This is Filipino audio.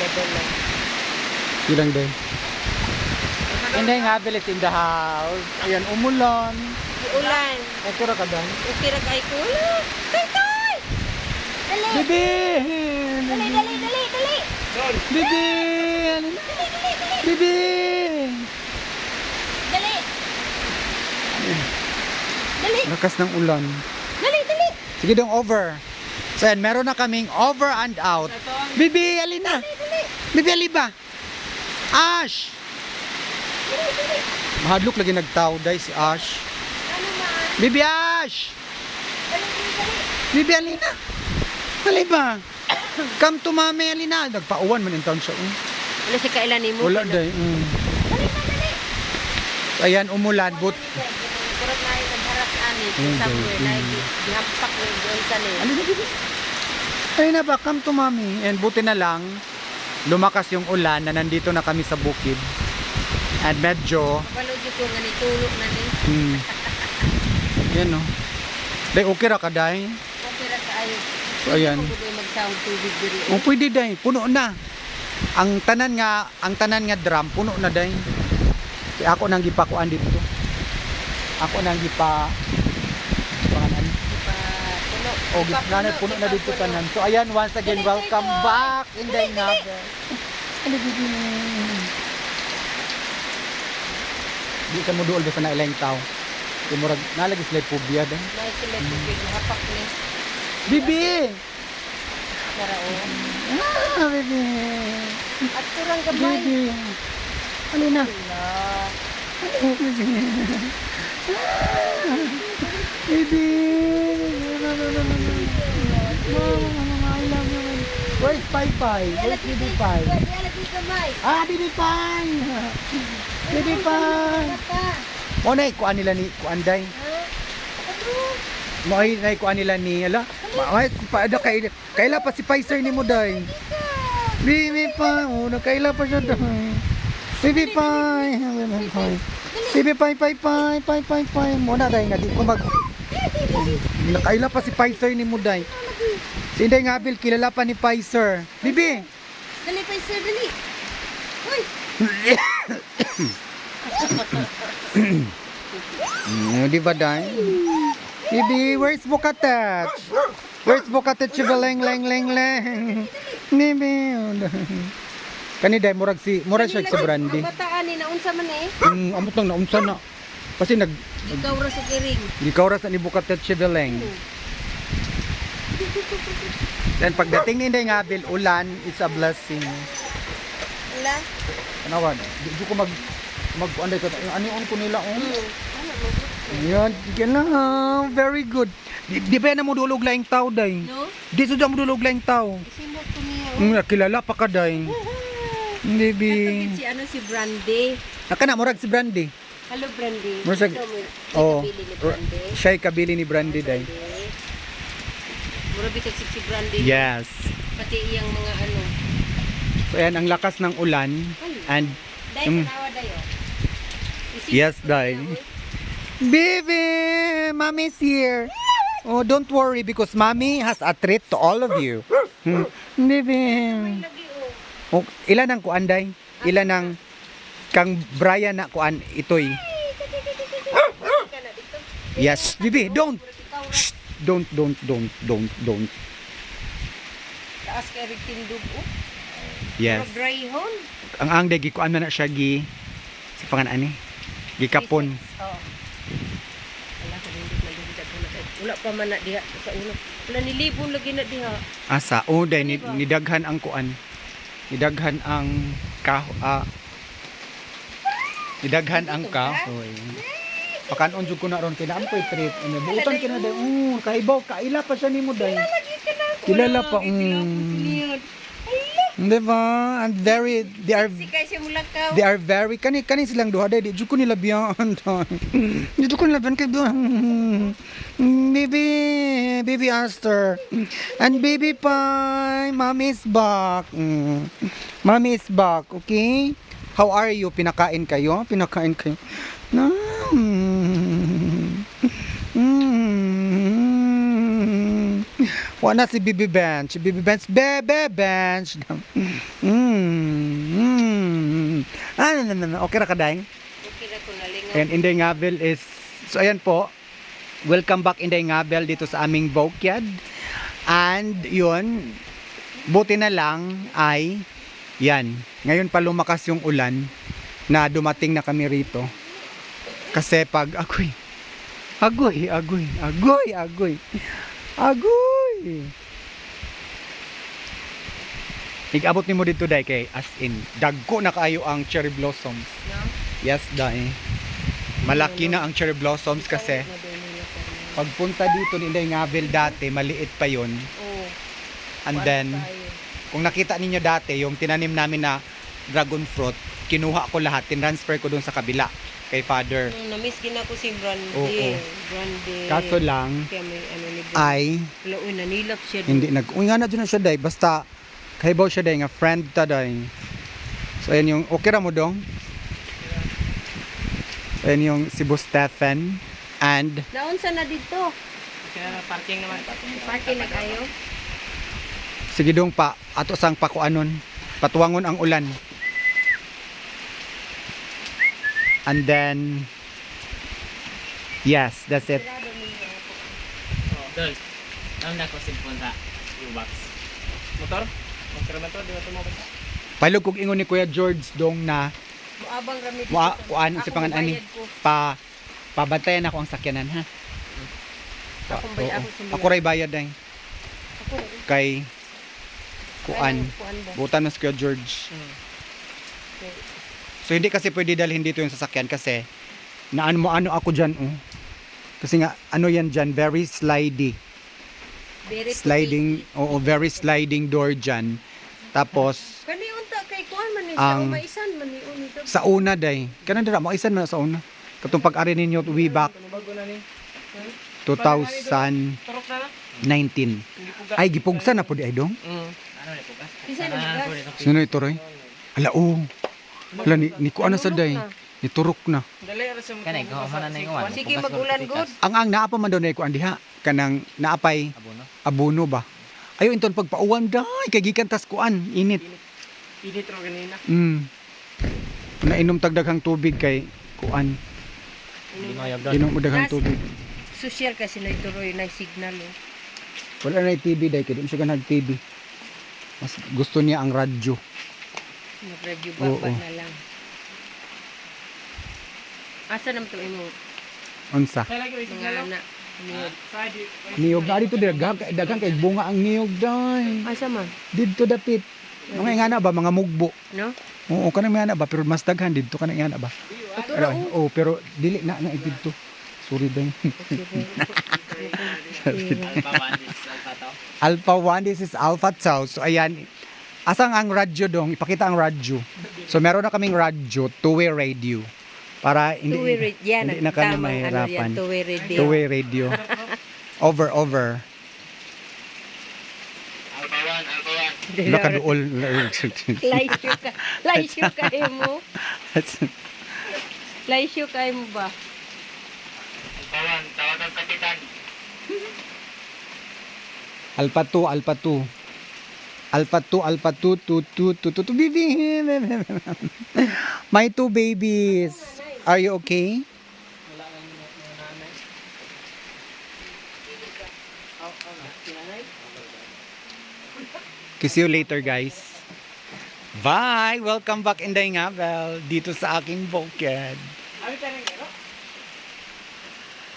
dala. Ilang day? Hindi nga, bilis in the house. Ayan, umulan. Ulan. Ay, kura ka dan. Okay ra kay. Wala. Tay, tay! Dali! Bibi! Dali, dali, dali, dali! Bibi! Bibi! Dali! Dali! Lakas ng ulan. Dali, dali! Sige dong, over. So yan, meron na kaming over and out. Bibi, alin na? Bibi, ali ba? Ash! Mahadlok lagi nagtao, dahil si Ash. Ano man? Bibi, Ash! Bibi, alin na? Ali ba? Come to mami, alin na? Nagpauwan man in town siya. oh. Wala si kailan ni mo. Wala day. Mm. Ayan, umulan. But, Kurot na yung nagharap ani. Mm, Somewhere mm. na gihampak ni doon sa ni. alin na, Bibi? Ayun na ba, come to mami. And buti na lang, lumakas yung ulan na nandito na kami sa bukid. At medyo, Kapalo dito ko nga ni tulog na ni. Hmm. Yan no. Day okay ra ka day. Okay ra kaayo. So, ayan. Kung tubig diri. O pwede day, puno na. Ang tanan nga, ang tanan nga drum puno na day. Kaya ako nang gipakuan dito. Ako nang gipa. O gitna na puno na dito tanan. So ayan once again welcome back in the. Ano dito? Di ka mo duol sa nailang tao. Kaya murag nalagi sila pobia day. Na sila tubig hapak ni. Bibi! Karao. Ah, baby. At turang gamay. Baby. Ano na? Wala. Ano, baby? Baby. No, no, no, no, no. Mama, I love you. Where's Pai Pai? Where's Baby Pai? Ah, Baby Pai. Baby Pai. Mo na kuan nila ni kuan day. Mo ay na kuan nila ni ala. Ay pa ada kay kaila pa si Pfizer ni mo day. Baby Pai, oh, nakaila pa siya day. Baby Pai, Baby Pai. Baby Pai, Pai, Pai, Pai, Pai, Pai. Mo na day, nadi ko mag Nakaila pa si Pfizer ni mo day. Si Inday Ngabil, kilala pa ni Pfizer. Bibi! Dali sir, dali. Uy. Mm, di ba day? Bibi, where's Bukatet? Where's Bukatet Chibaleng, leng, leng, leng? Bibi. Kani day, murag si, murag siya si Brandy. Bataan ni naunsa man eh. Mm, amot lang naunsa na. Kasi nag, Ikaw ra sa kiring. Ikaw ras ni Bukatet Chibaleng. Then pagdating ni Inday Ngabil, ulan, it's a blessing. Wala. Tanawan, di di ko mag mag anday ko ano on ko nila on. Yan, yan lang. ah, Very good. Di, di ba na mo dulog laing tao day? No? Di sudah mo dulog laing tao. Simot ko niya. Mm, kilala pa ka day. Hindi bi. Si ano si Brandy. Naka na murag si Brandy. Hello Brandy. Mo- Oh. ikabili ni Brandy. Siya kabili ni Brandy day. Mura bitag si Brandy. Yes. Pati iyang mga ano. So ayan ang lakas ng ulan and sa nawa dayo. Isip Yes, Day. Baby, mommy's here. Oh, don't worry because mommy has a treat to all of you. Hmm. Baby. Oh. Oh, ilan ang kuan day? Ilan ang kang Brian na kuan itoy? Yes, bibi, don't. Shh, don't, don't, don't, don't, don't. Taas kay Rick Tindog. Oh. Yes. Murag dry hon. Ang ang day kuan na na siya gi si pangan ani. Gikapon. Oo. Wala ka na dito na kay. Wala pa man na diha sa ulo. Wala nilibon lagi na diha. Asa oh day ni, nidaghan ang kuan. Nidaghan ang kaho ah, Nidaghan ang kahoy. Pakanon jud ko na ron kay naam ko'y trip. Ano buutan kina day. Oh, kaibaw kaila pa siya nimo day. Kilala pa. Mm. Di ba? And very, they are, they are very, kani, kani silang duha day, di jud ko nila biyan. Di jud ko nila biyan kay biyan. Baby, baby Aster. And baby Pie, mommy is back. Mm. Mommy is back, okay? How are you? Pinakain kayo? Pinakain kayo? Na. Mm. Mm. Wala si Bibi Bench. Bibi Bench. Bebe Bench. Mm. Mm. Ah, no, no, no. Okay ra ka, Day? Okay na ko nalingaw. And Inday Ngabel is, so ayan po, welcome back Inday Ngabel dito sa aming backyard. And yun, buti na lang ay, yan, ngayon pa lumakas yung ulan na dumating na kami rito. Kasi pag agoy, agoy, agoy, agoy, agoy, agoy. Ig-abot ni mo dito dai kay as in dagko na kayo ang cherry blossoms. No? Yes, dai. Malaki na ang cherry blossoms kasi pagpunta dito ni Inday Ngabel dati, maliit pa yon Oh, And then, kung nakita ninyo dati, yung tinanim namin na dragon fruit, kinuha ko lahat, tinransfer ko dun sa kabila kay father. Nung na-miss gina ko si Brandy. Oo. Brandy. Kaso lang, Kaya may ano ay, Wala, uy, nanilap siya. hindi nag, uy nga na dyan na siya day, basta, kahibaw siya day, nga friend ta day. So, ayan yung, okay ra mo dong? So, ayan yung si Bo Stephen, and, Naunsa na dito. Kaya parking naman. Party na kayo. Sige dong pa, ato sang pakuanon, patuwangon ang ulan. And then, yes, that's it. Dol. Ang na ko cellphone sa U-box. Motor? Motor man to, di ba ito mo ba? Palog kog ingon ni Kuya George dong na Abang rami dito. Wa- kuan si pangan ani pa pabantayan ako ang sakyanan ha. Ako ray bayad day Ako rin. kay kuan. Butan si Kuya George. So hindi kasi pwede dalhin dito yung sasakyan kasi naan mo ano ako diyan oh. Kasi nga ano yan diyan very slidey. Very Sliding oo very sliding door diyan. Tapos Kani unta kay kuan man ni Ang- sa maisan man ni sa una day kanan dira maisan man sa una. Katong pag-ari ninyo way back Bago na ni. 2019. Turok na na. Ay gipugsa na po di ay dong. Mm. Ano. Sino ito Roy? Ala oh. Ala ni, ni kuan na sa day. Ni turok na. Kanay, gawa na na yung. Sige magulan good. Ang ang naa pa man daw na kuan diha kanang naapay Abono. abono ba. Ayo inton pagpauwan day kay gikan tas kuan init. Init ro ganina. Mm. Nainom tagdaghang tubig kay kuan. Inom mo daghang tubig. Social kasi na ituroy na signal eh. Wala na yung TV day kay di mo siya kanag TV. Mas gusto niya ang radyo. Mag-review Oo. baba na lang. Asa naman to imo Unsa? Kaya mga anak? Niyod. Friday. Niyog na dito daghang daghang kay bunga ang niyog day. Asa man? Dito dapit. Mga ingana ba mga mugbo. No? Oo, kanang ingana ba pero mas daghan dito kanang ingana ba. Pero, oh, pero dili na nga dito. Sorry day. Alpha one, Alpha 1, this is Alpha Tau. So, ayan. Asang ang radyo dong? Ipakita ang radyo. So, meron na kaming radyo, two-way radio. Para hindi, Two-way radio. Yan, hindi na kami ano mahirapan. yan. Two-way radio. Two-way radio. over, over. Alpha one, Alpha one. Nakaduol. Laisyo ka. Laisyo kayo mo. Laisyo kayo mo ba? Alpha one, tawag ang kapitan. Alpha 2, Alpha 2. Alpha 2, Alpha 2, 2, 2, 2, 2, 2, baby. My two babies. Are you okay? See you later guys. Bye! Welcome back Inday Ngabel dito sa aking bukid.